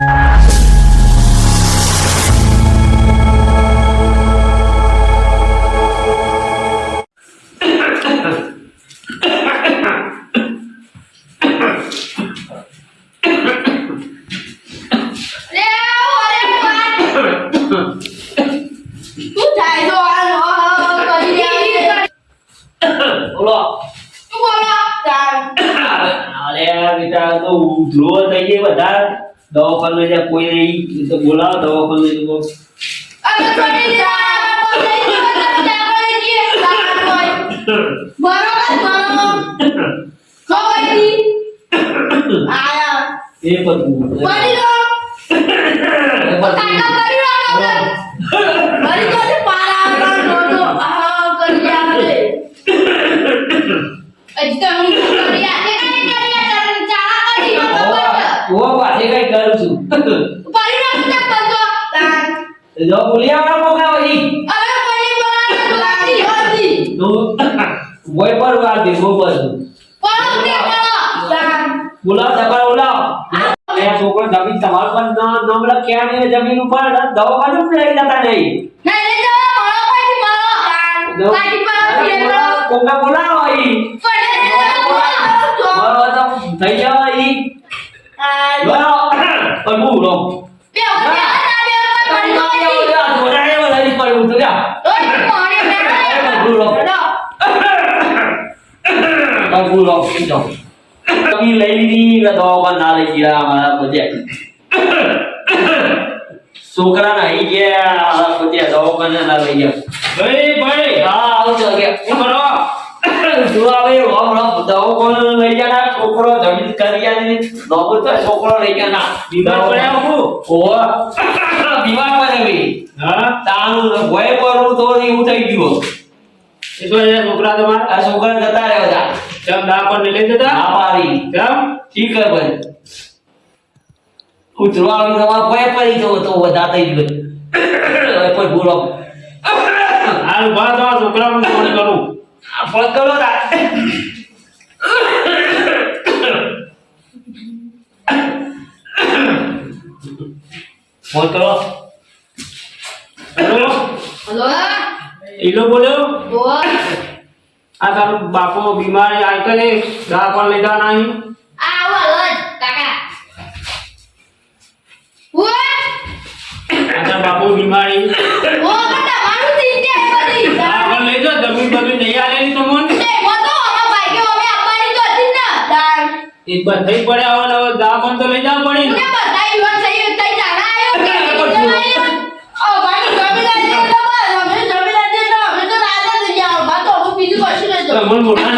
લે એ બધું પડી લો કાકા કરી લો મરી તો પારા પર દોડો આ કરી આવે. અજ તો હું કરી આ? કઈ કરી આ તરન ચા કરી લો તો ઓ પાસે કઈ કરું છું. પડી લો તો બંધો તાન જો બોલિયા મોકા વળી હવે પડી તો લાગી હતી તો પર વાર દે ગો પર પણ તે બોલો તાન બોલાવ સકાર બોલાવ એ જમીન તમાર પર ન ન મતલબ ક્યાં ને જમીન ઉપર દવા જ લઈ જતા નહીં. નહીં લઈ જાઓ મળો પાછી મળો તાન પાછી મળો મળો કોકા બોલાવો ઈ પડે તો થઈ જવા ઈ પણ હું રો બે પાણી છોકરા ના આવી ગયા બધે દવાખાને ના લઈ ગયા. ભાઈ ભાઈ હા આવજો ગયા શું કરો? જો આવે રોમ રોમ દવાખાને લઈ ગયા છોકરો જમીન કરી નોબત તો છોકરો લઈ ગયા ના. બીમાર પડ્યા હું? ઓહો. બીમાર પડે ભઈ હા? તાનું ભય કરું તો એવું થઈ ગયું એ તો એ છોકરા તમારા? આ છોકરા જતા રહ્યા હતા. ચમ દા પર લઈ જતા? ચમ ઠીક હે ભાઈ. ઉતરવા આવી તમારે ભય પડી જવો તો વધારે થઈ ગયો. કોઈ બોલો. હાલ ઊભા આ છોકરાનું ફોન કરું. આ ફોન કરો તા ફોન કરો. Hello hello? ઈલો બોલ્યો બોલ. આ તારો બાપો બીમાર આય કરે દવા પણ લઈ જવા નહીં આવો હલો કાકા. ઓય આ બીમારી. ઓ બેટા મારું તીજે બધી દા લઈ જાઓ જમીન બમીન નહીં આલેલી તે મોટો અમાર ભાઈઓ અમે આપવાની તો હતી ને દાન એક બાર થઈ પડ્યા હોય હવે દા તો લઈ જવા પડી ને બધા યુવાન થઈ થઈ જાણા આવ્યો કે ઓ ભાઈ જમીન લાગે તો જમીન લાગે તો અમે તો રાજા થઈ ગયા બા તો બીજું કશું નહીં તો મોટા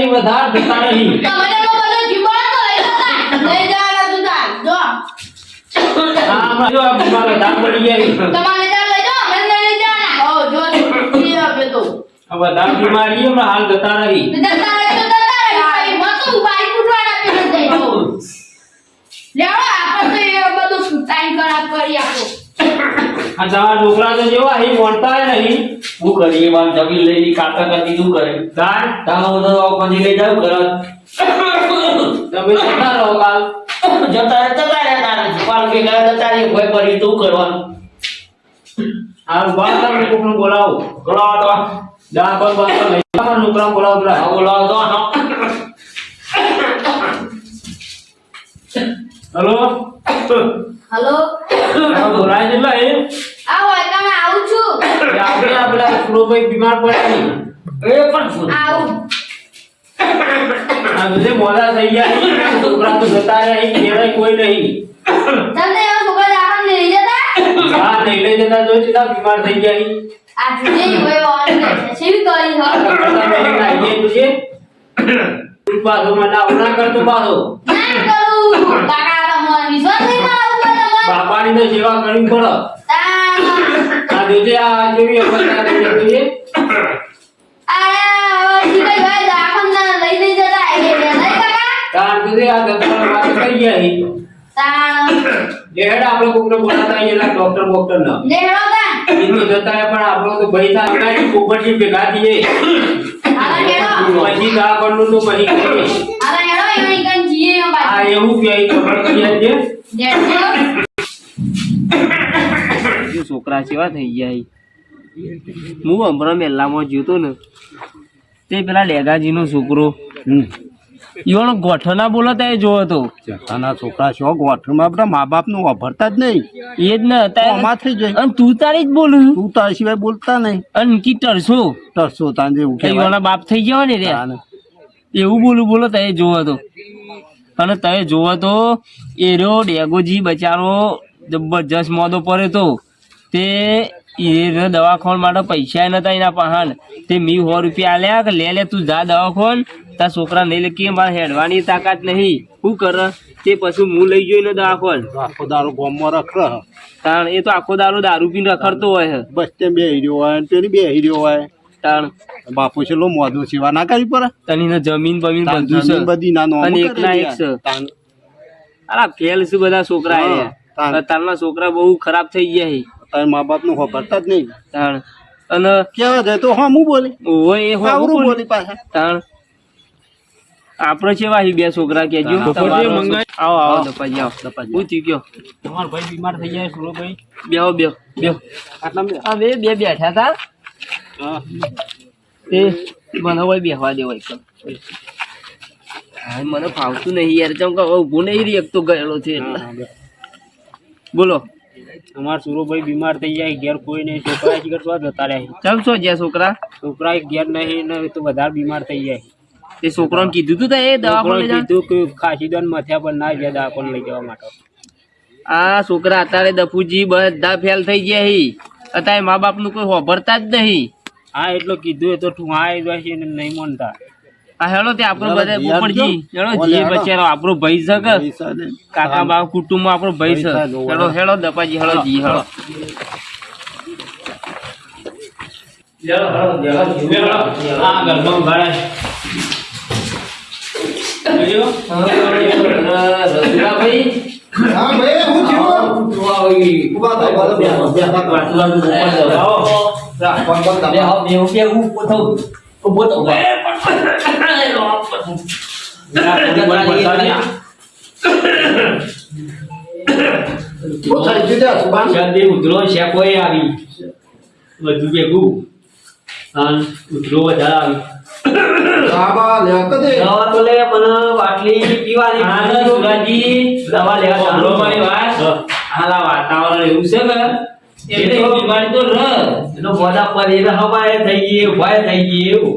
છે વધારે જતા નહીં. તમને તો બધો જીવ તો લઈ જતા લઈ જવાના તાર. જો. હા જો આ બીમાર વધારે પડી ગયા તમારે ત્યાં લઈ જાઓ. અમે નહીં લઈ જવાના. ઓ જો ઈ આપે તો. આ વધારે બીમારી હમણાં હાલ જતા નહીં જતા રહે તો જતા રહે. મત ઉભાઈ કુટવાના પીને જઈ તો લેવો આપણે તો એ બધું સુતાઈ કરા કરી આપો. આ તમારા છોકરા તો જેવા અહીં ભણતા નહીં. શું કરી? બાર જમીન લઈ કાકા કરતી શું કરે? તાર તારા હું આવ લઈ જાવ ઘર. તમે જતા રહો કાલ. જતા જતા રહે તારે. પાલ ભેગા જતા રહે કોઈ પડી તું કરવાનું. આ ઊભા તમે કોકને બોલાવો. બોલાવો તો. દા પર બા લઈ જાઓ મારા છોકરાને બોલાવો પેલા હા, બોલાવો તો હા. હેલો? હલો આ બોલાય છે એટલે એ આવો તમે આવું છું એ આપણે આ પેલા સુરોભાઈ ની એ પણ શું આ બધે મોડા થઈ ગયા છોકરા તો જતા રહ્યા અહીં કોઈ નહીં. તમને એવા છોકરા દાખલ લઈ જતા? હા નહીં લઈ જતા જો કેટલા બીમાર થઈ ગયા અહીં. કોઈ ઓન સેવી કરી હો? કરતા તુજે પાછો મને આવું કરતો પાછો. ના કરું. કાકા તમને વિશ્વાસ નહીં મારું પર તમને બાપાની તો સેવા કરવી પડે. તા આ જોજે આ કેવી અવસ્થા થઈ છે. જતા આ એવું કે ખબર કરી જે છોકરા કેવા થઈ ગયા હું હમણાં મેલામાં જોતો ને તે પેલા લેગાજીનો છોકરો. ઈવાનો ગોઠો ના બોલો તે જોવો તો. જતાના છોકરા છો ગોઠમાં બધા મા બાપનું વાપરતા જ નહીં. એ જ ને આમાં થઈ અને તું તારી જ બોલું તું તાર સિવાય બોલતા નહીં. અને કી ટરસો તરસો તાંજે જે. ઈવાના બાપ થઈ ગયો ને રે. એવું બોલું બોલો તે જોવો તો. અને તમે જોવો તો એ રહ્યો ડેગોજી બચારો જબરજસ્ત મોદો પડે તો. તે એ દવાખાન માટે પૈસા નતા એના પહાણ તે મી સો રૂપિયા આલ્યા કે લે લે તું જા દવાખાન તાર છોકરા નહીં લે કે મારે હેડવાની તાકાત નહીં. શું કર તે પછી હું લઈ જોઈને દવાખાન. આખો દારો ગોમમાં રખડ તાણ એ તો આખો દારૂ દારૂ પીને રખડતો હોય બસ તે બે હીર્યો હોય પેલી બે હીર્યો હોય. તાણ. બાપુ છે લો મોઢું સેવા ના કરી પડે? તની જમીન બમીન બધું છે. બધી ના નો એકના એક છે. અરે અલા ફેલ છે બધા છોકરા એ. અત્યારના છોકરા બહુ ખરાબ થઈ ગયા છે. તાર મા બાપનું વાપરતા જ નહીં. તાણ અને કેવા જાય તો હા હું બોલી. ઓય એ હું બોલી. પાછા. તાણ આપણે છે વાહી બે છોકરા કેજો. આવો આવો આવો. દપાજી આવો. દપાજી. હું ગયો. તમારો ભાઈ બીમાર થઈ જાય સુરોભાઈ બેહો બે બેહો. આટલા બે? આ બે બે બેઠા તા. હા. એ મને હોય બેહવા દેવો એક. હા મને ફાવતું નહીં યાર. ચમ કે હવે ઊભું નહીં રહી એક તો ગયેલો છે એટલે. બોલો. અમાર સુરોભાઈ બીમાર થઈ જાય ઘેર કોઈ નહીં છોકરા શિખર સ્વાદ જતા રહે ચમ છો જ્યાં છોકરા? છોકરા ઘેર નહીં ને તો વધારે બીમાર થઈ જાય. તે છોકરાને કીધું તું તે એ દવાખાને પણ કીધું કે ખાસી દન મથ્યા પર ના જાય દવાખાને લઈ જવા માટે. આ છોકરા અત્યારે દફુજી બધા ફેલ થઈ ગયા હી. અત્યારે મા બાપનું કોઈ હોભરતા જ નહીં. હા એટલો કીધું એ તો ઠું હા એ છે નહીં માનતા. આ હેલો તે આપણો બધા ઉપરજી હેલો જી હેલો. બચારો આપણો ભાઈ છે કે? કાકા બા કુટુંબ આપણો ભાઈ છે. હેલો હેલો દપાજી હેલો જી હેલો હા ઘરમાં ઊભા રહે ઉધરો તો લે પણ બાટલી પીવાની દવા લેવા સાંભળો મારી વાત વાતાવરણ એવું છે ને એટલે બીમારી તો રહ એનો મોઢા પર એને હવાએ થઈ ગઈ ભય થઈ ગઈ, એવું.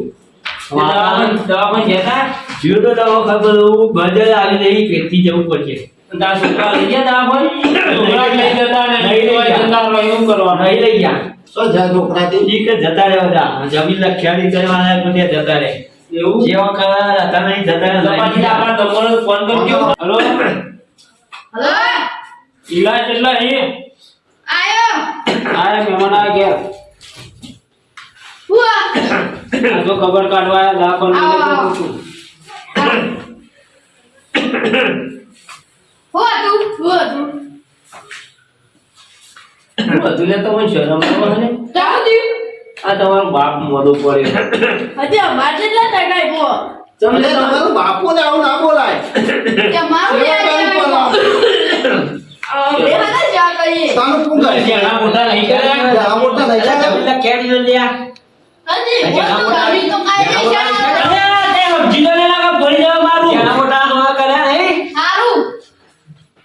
દવાખાને દવાખાને જતા જીવ આવી નહીં પેટથી જવું પડશે. તારા છોકરા લઈ ગયા દવાખાને લઈ જતા ને એવું કરવાનું? નહીં લઈ ગયા. ઠીક જતા જમીન લખ્યાની કરવાના તો ત્યાં જતા રહે. એવું? જે ખરા હતા નહીં જતા રહે આપણા નંબર ફોન કરજો. હલો? હલો? ઈલાજ કેટલા હે આયો. આ મહેમાન આ ગયા હુઆ આ તો ખબર કાઢવા આયા દવાખાને લઈ આવો, આવો. જતો છું. હુઆ તું હુઆ તું બધું લે તો મને શરમ આવે ને. જાવ આ તમારો બાપ મોડો પડ્યો. હજી અમાર જેટલા ટકાય બો અરે, તમારું બાપુને આવું ના બોલાય. કે મારું શું કરે? જેના મોટા નહીં કર્યા. મોટા નહીં લ્યા જેના મોટા નહીં સારું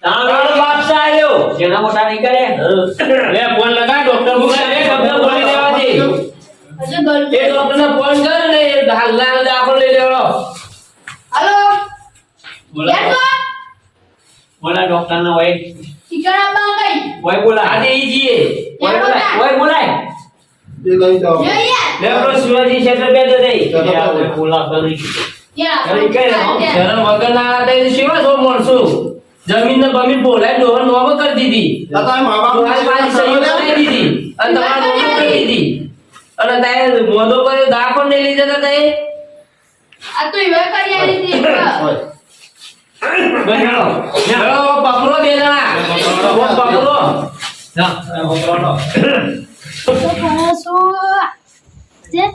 તારો બાપ સાયો જેના મોટા નહીં કર્યા? લે ફોન લગા ડોક્ટર બોલાય ડોક્ટર બોલી દેવા દે હજી ઘર એ ફોન કર ને હાલના દાખલ લઈ લેવડો હલો. બોલા. બોલા ડોક્ટર ને હોય. ટીચર આપવા કઈ? હોય બોલા. આજે ઈ જીએ. હોય બોલાય. હોય બોલાય. એ લઈ જાઓ. જો લેવડો શિવાજી ક્ષેત્ર બે તો દઈ ચાલો, યાર, બોલા કરી યાર અરે, કઈ રહો? શરમ વગર ના એ શેવા છો માણસો જમીન ને બમીન બોલાય ડોહર નોમ કરી દીધી. આ તારા મા બાપને તમારી પાસે સેવા સહી કરો દીધી. અને તમારા નોમ કરી દીધી. અને તારે મોદો કર્યો દાખલ નહીં લઈ જતા તારે? આ તો એવા કરી આલી હતી હોય. બસ હેલો. હેલો, પકડો બે જણા. પકડો. ના, પકડો. તો જે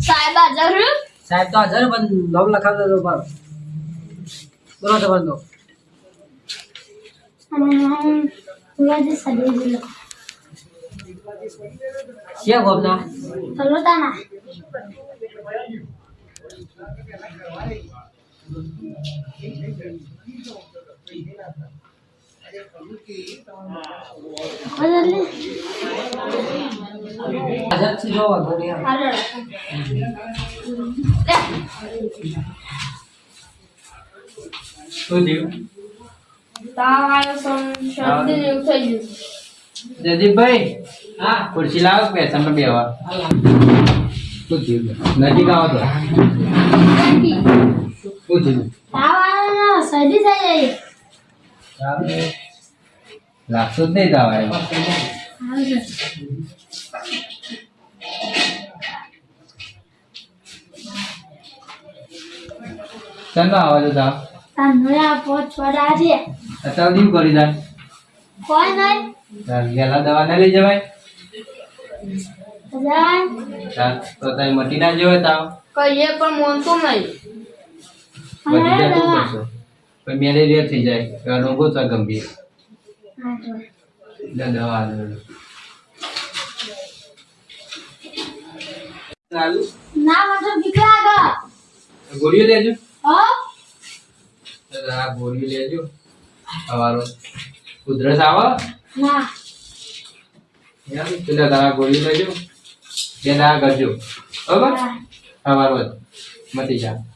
સાહેબ હાજર છે? સાહેબ તો હાજર પણ નામ લખાવતો હતો પર બોલો તો બંધો શિવાજી સદીજી તલોટાના. હાજર જયદીપભાઈ હા ખુરશી લાવો પર બેવા નજીક આવો તો. શરદી થઈ ગઈ. લાગતું જ નહીં તાવ આવ્યો હાજર. ચાલો આવો તો તાવ? તાંદુળા છે અત્યારે શું કરી તા કોઈ નહીં. ગયેલા દવા ના લઈ જવાય? જાય તો તમે મટી ના જેવો તાવ. કહીએ પણ મોનતું નહીં. મટી પછી મેલેરિયા થઈ જાય રોગો થાય ગંભીર. દવા ગોળીઓ લેજો. હા? ગોળીઓ લેજો. સવારો ઉધરસ આવો. ના. પેલા તારા ગોળીઓ લેજો. બે દાડા કરજો. બરાબર? સવારો મતી મટી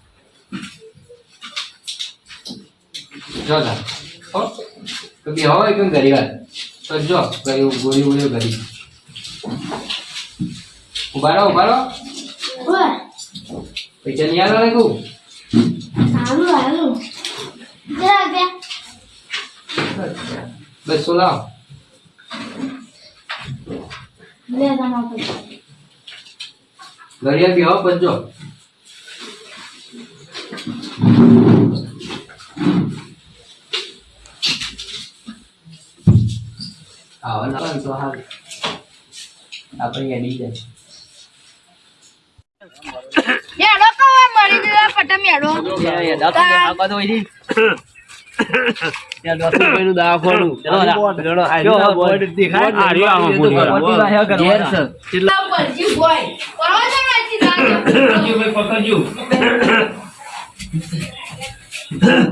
જા જો તા હો? તો બી હોય કેમ ઘરી વાત? તો જો કયું ગોળી ગોળીઓ કરી. ઊભા રહો ઊભા રહો. પૈસા નહીં આવે ને કહું સારું બસો લાવો? ઘડિયા બી આવો પંજો આવો ના તો હાલ આપણે એડી જાય મેળો કવા મરી દીધા પટા મેળો પરજી બોય પરવા જવાથી જાજો હું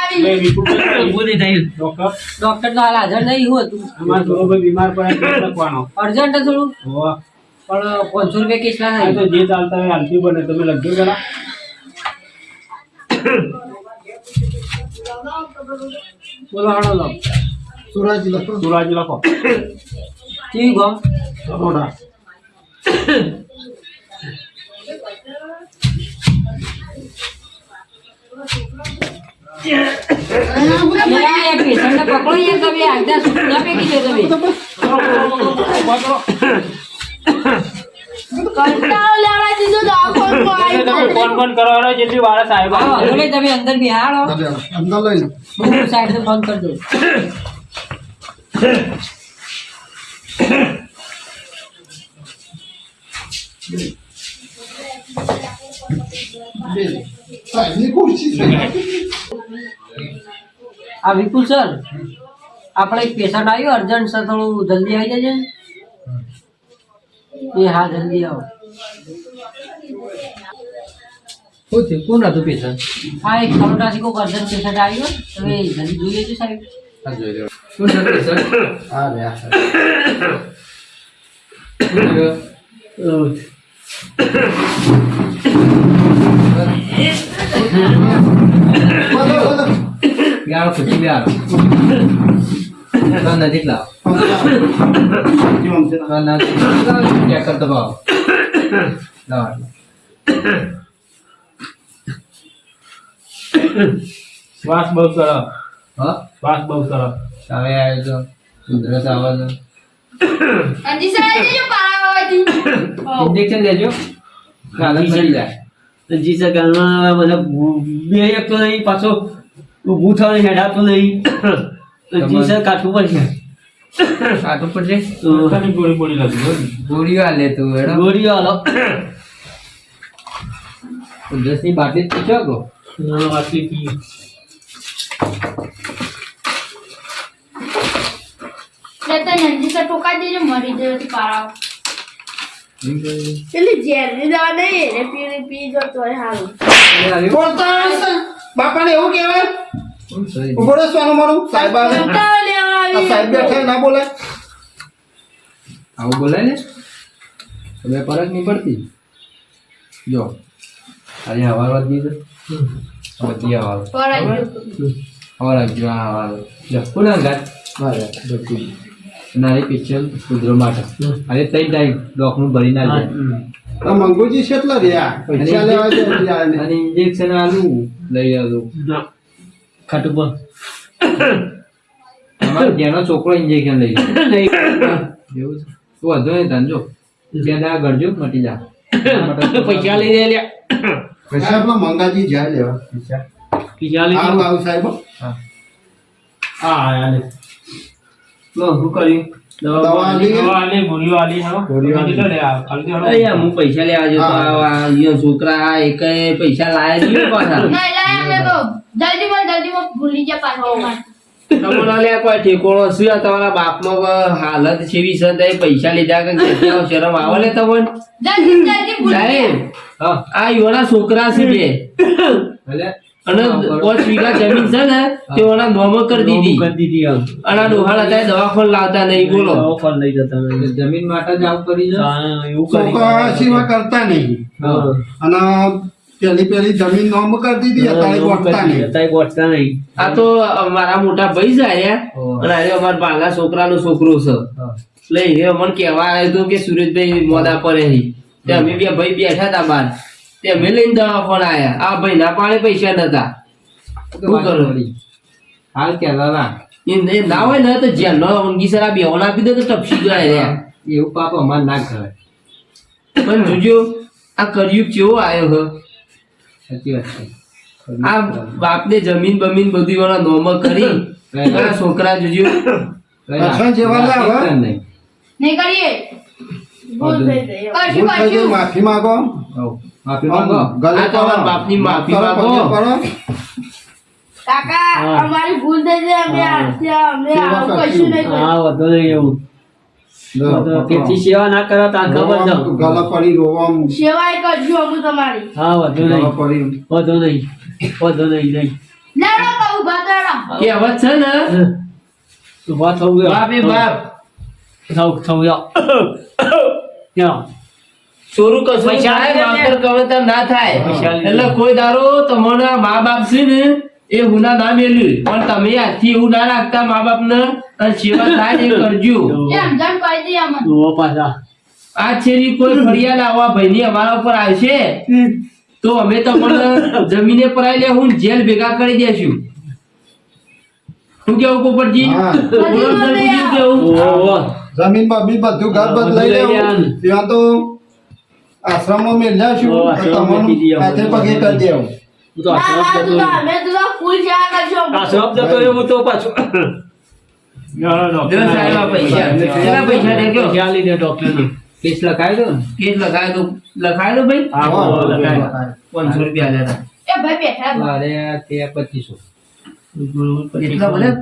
આવી. બોલી થાય. ડોક્ટર. ડોક્ટર તો હાલ હાજર નહીં હોતું. હતું થોડો ભાઈ બીમાર પડે અર્જન્ટ થોડું? પણ પાંચસો રૂપિયા કેસ ના થાય. તો જે ચાલતા હોય બને. તમે લખજો જરા. બોલો હાડો લો સુરજ લખો. સુરાજ લખો. કેવી ગમ? પેશન્ટને પકડો યાર તમે. આગળ સૂટ ના પેકી દો તમે. ફોન ફોન કરવાનો જેટલી વાર સાહેબ હા તમે અંદર બિહાડો. અંદર લઈ લો. હું ફોન કરજો. આ વિપુલ સર આપણે એક પેશન્ટ આવ્યું અર્જન્ટ સર થોડું જલ્દી આવી જજે. એ હા જલ્દી આવો શું થયું કોણ હતું પેશન્ટ હા એક કરોટાસી કોક અર્જન્ટ પેશન્ટ આવ્યું તમે જલ્દી જોઈ લેજો સાહેબ શું પેશન્ટ હા રહ્યા બોલો બોલો યાર ખુશી બે તો નજીક લાવો છે? કરતો ભાવ લાવો શ્વાસ બહુ સરસ હા? શ્વાસ બહુ કરો હવે આવ્યો છો ઉધરસ આવે તો અંજી સાહેબ જે પારાવાથી ઇન્જેક્શન લેજો કાલે મળી જાય. જી સર કાલમાં મને બે એક તો નહીં પાછો ઊભું થવાનું હેડાતું નહીં. તો જી સર કાઠું પડશે કાઢવું પડશે તો ગોળી ગોળી લાગી ગોળીઓ આ તું હેડો. ગોળીઓ હાલો ઉધરસની બાટલી જ પીછો કો આટલી પી લેતા અંજી સર ટોકા દેજો મરી જયો તો પારાવ પેલી ઝેરની દવા નહીં એને પી પી જો તોય હારું બોલતા બાપાને એવું કહેવાય? ઊભો મારું સાહેબ સાહેબ બેઠા ના બોલાય? આવું બોલાય ને? હવે ફરક નહીં પડતી. જો આજે હવાર વાત તો વધી હવાર પરાઈ હવાર આવજો આ હવાર જો કોના ગાત નારી પિક્ચર કુદરો માટે. અરે તઈ ટાઈમ ડોકનું ભરી ના જાય મંગુજી કેટલા રહ્યા? પૈસા લેવા નહીં. અને ઇન્જેક્શન આલું લઈ આવું ખાટું અમારો જેનો છોકરો ઇન્જેક્શન લઈ ગયો. એવું છે. તું વધુ નહીં તને જો બે ગળજો મટી જા પૈસા લઈ જાય લ્યા પૈસા આપણા મંગાજી જાય લેવા. પૈસા. પૈસા લઈ હા બાબુ સાહેબ હા. આયા લે લો શું કર્યું? હા હું પૈસા લેવા હા. ઈયો છોકરા એક પૈસા લાયા જલ્દીમાં જલ્દીમાં ભૂલી જાય પાછા. તમને લે કોઈ ઠેકોણો શું તમારા બાપનો હાલત છેવી છે તે પૈસા લીધા કે શરમ આવે લે તમને? સાહેબ આ યુવાના છોકરા છે બે. અને પાંચ વીઘા જમીન છે ને તે ઓના નોમો કરી દીધી. અને આ ડોહાણ અત્યારે દવાખાને લાવતા નહીં બોલો. જમીન માટે જ આવું કરી જો કરતા નહીં. અને પેલી પેલી જમીન નોમ કરી દીધી અત્યારે ગોઠતા નહીં. આ તો મારા મોટા ભાઈ જાય. અને અરે અમારા બાલા છોકરાનો છોકરો છે. એટલે એ અમને કહેવા આવ્યો હતો કે સુરેશભાઈ મોદા પડે નહીં તે અમે બે ભાઈ બેઠા હતા બાર. તે અમે લઈને દવાખાને આયા. આ ભાઈ ના પાડે પૈસા નતા. શું કરો. હાલ કેલા હતા. એ ના હોય ને તો જેલનો ઊંઘી આ બેહોણ આપી દે તો ટપસી જાય રે એવું પાપ અમારે ના કરે પણ જોજો આ કર્યું કેવો આવ્યો હ. સાચી વાત છે. આ બાપને જમીન બમીન બધી વાળા નોમ કરી આ છોકરા જોજો. પાછા જેવા લાવે? નહીં કરીએ. માફી માગો. માફી માગો. ગલે આ તમારા પડો. બાપની માફી માંગો. કાકા અમારી ભૂલ થઈ ગઈ અમે આવું કશું નહીં હા વધુ એવું. તેથી સેવા ના કરો તો રોવા- ગલે પડી રોવા સેવાય કરશું હું તમારી. હા વધુ ગલે નહીં. પડી વધુ નહીં. વધુ નહીં નહીં. લેડો કહું ભાતરા કહેવત છે ને? ઊભા થવું બાપ એ બાપ. થવું થવું યા ચોરું કશું પૈસા ના. થાય. પૈસા એટલે કોઈ દારો તમારા મા બાપ છે ને એ ગુના ના મેલ્યું પણ તમે આજથી એવું ના રાખતા મા બાપ ને સેવા થાય એ કરજો. આ છેલ્લી કોઈ ફરિયાદ આવવા ભાઈની અમારા ઉપર આવશે? તો અમે તમને જમીને પરાઈ લે હું જેલ ભેગા કરી દેશું. શું કેવું? પોપટજી જમીનમાં બમીન બધું ઘર બધ લઈ લેવું ત્યાં તો આશ્રમો મેં દઈએ હાથે પગે કરી દેવું. હું તો તું જતો. આશ્રમ જતો રહ્યો હું તો પાછો. જો સાહેબ આ પૈસા કેટલા પૈસા દે કયો ખ્યાલ લીધે ડોક્ટરને કેસ લખાય દો ને? કેસ લખાય તો લખાય ભાઈ? હા. પાંચસો રૂપિયા આલ્યા એ ભાઈ બેઠા રહો. તે પચીસો. એટલા બધા?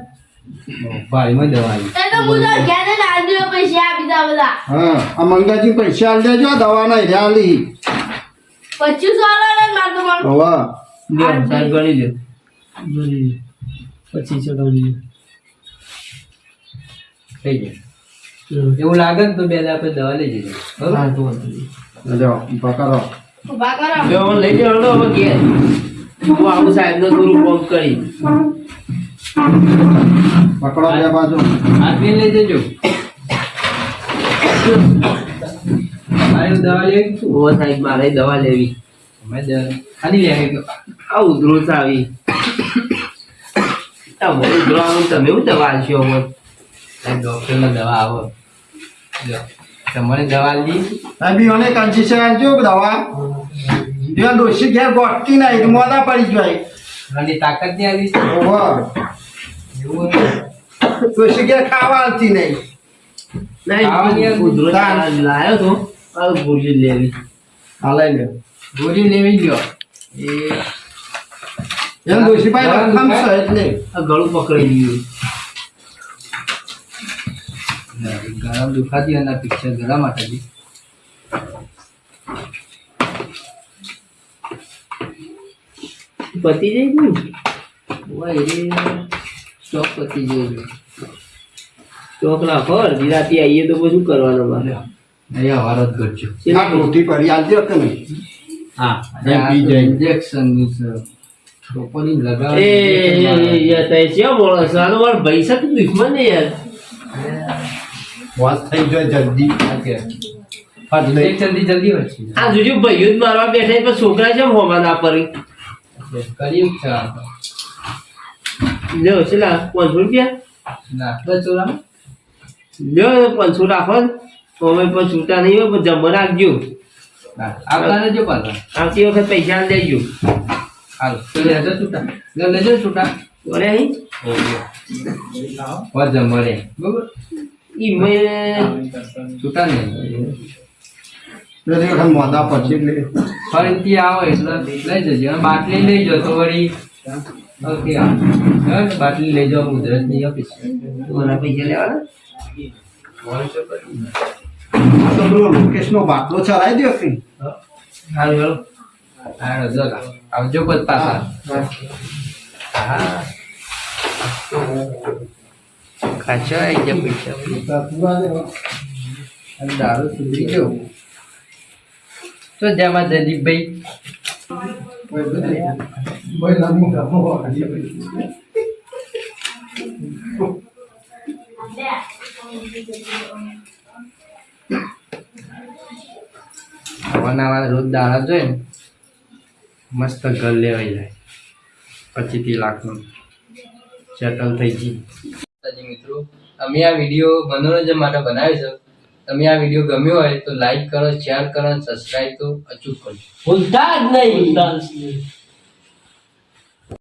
ભારીમાં દવા તો પૈસા આ બીજા બધા. હા આ મંગાજી પૈસા આલી દેજો દવાના હેર્યા આલી. વાળા ને માર તો મારું. હવે. લ્યો, સાહેબ ગણી લ્યો થઈ જાય. એવું લાગે ને તો બે આપણે દવા લઈ જઈએ બરોબર? હા, તો લઈ જવાનો હવે ઘેર. હું આવું સાહેબને થોડું ફોન કરી. પકડો બે બાજુ. આદમી લઈ જજો. મારે દવા લેવી ઓ સાહેબ મારે દવા લેવી દ- ખાલી તો આ ઉધરોસ આવી. મને ઉધરો આવે તમે હું દવા આલશો અમને ડોક્ટરને દવા આવો. તમારે દવા લીધી સાહેબ મને કન્સિશન આપજો દવા. જ્યાં ડોસી ઘેર ગોઠતી નહીં. મોડા પડી જાય. આની તાકાત નહીં આવી ઓહો. ડોસી ઘેર ખાવા આવતી નહીં. નહીં ઉધરો. લાયો તો. આ ગોળી લેવી. હા લઈ લે ગોળી લેવી ગયો એ એમ ડોસી રકમ છે એટલે. આ ગળું પકડી ગયું ગરમ દુખાતી અને પિક્ચર ગરમ માટે પતી જાય ને ઓય એ સ્ટોક પતી ગયો ચોક નાખો અડધી આવીએ તો પછી શું કરવાનું મારે? અહીંયા વારો જ કરજો રોટી પડી આલજો કે નહીં? હા. ઇન્જેક્શનની સર છે? બોલો તો દુશ્મન ને યાર? વાત થઈ ગયો જલ્દી. જલ્દી જલ્દી વચ્ચે આ જોજો ભાઈઓ જ મારવા બેઠા પણ છોકરા છે હોમા ના પરી? છે લ્યો છેલ્લા પાંચસો રૂપિયા? ના લ્યો પાંચસો રાખો તો અમે પણ છૂટા નહીં હોય પણ જમવા રાખજો. આવતા રહેજો પાછા. આવતી વખત પૈસા આલી દેજો. હાલ તો લેજો છૂટા. લે લેજો છૂટા. બોલે અહીં વાત જમવાને બરોબર? ઈ મેં છૂટા નહીં. દરેક વખત મોડા પછી એટલે ફરીથી આવો એટલે લઈ જજો. બાટલી લઈ જજો તો વળી. ઓકે હા. બાટલી લઈ જાઓ ગુજરાતની ઓફિસ તમારા પૈસા લેવાના? તો પેલો લોકેશનો બાટલો ચલાવી દો કે હાલો હા આવજો પછી પાછા હા ખાચો આવી ગયા પૈસા અને દારૂ સુધરી ગયો તો જમા જદીપભાઈ આવા નવા રોજ દાળ જોઈએ ને મસ્ત ઘર લેવાઈ જાય. પચીસ લાખનું સેટલ થઈ ગઈ મિત્રો અમે આ વીડિયો મનોરંજન માટે બનાવ્યો છે. તમે આ વીડિયો ગમ્યો હોય તો લાઈક કરો શેર કરો સબસ્ક્રાઈબ તો અચૂક કરજો. ભૂલતા જ નહીં.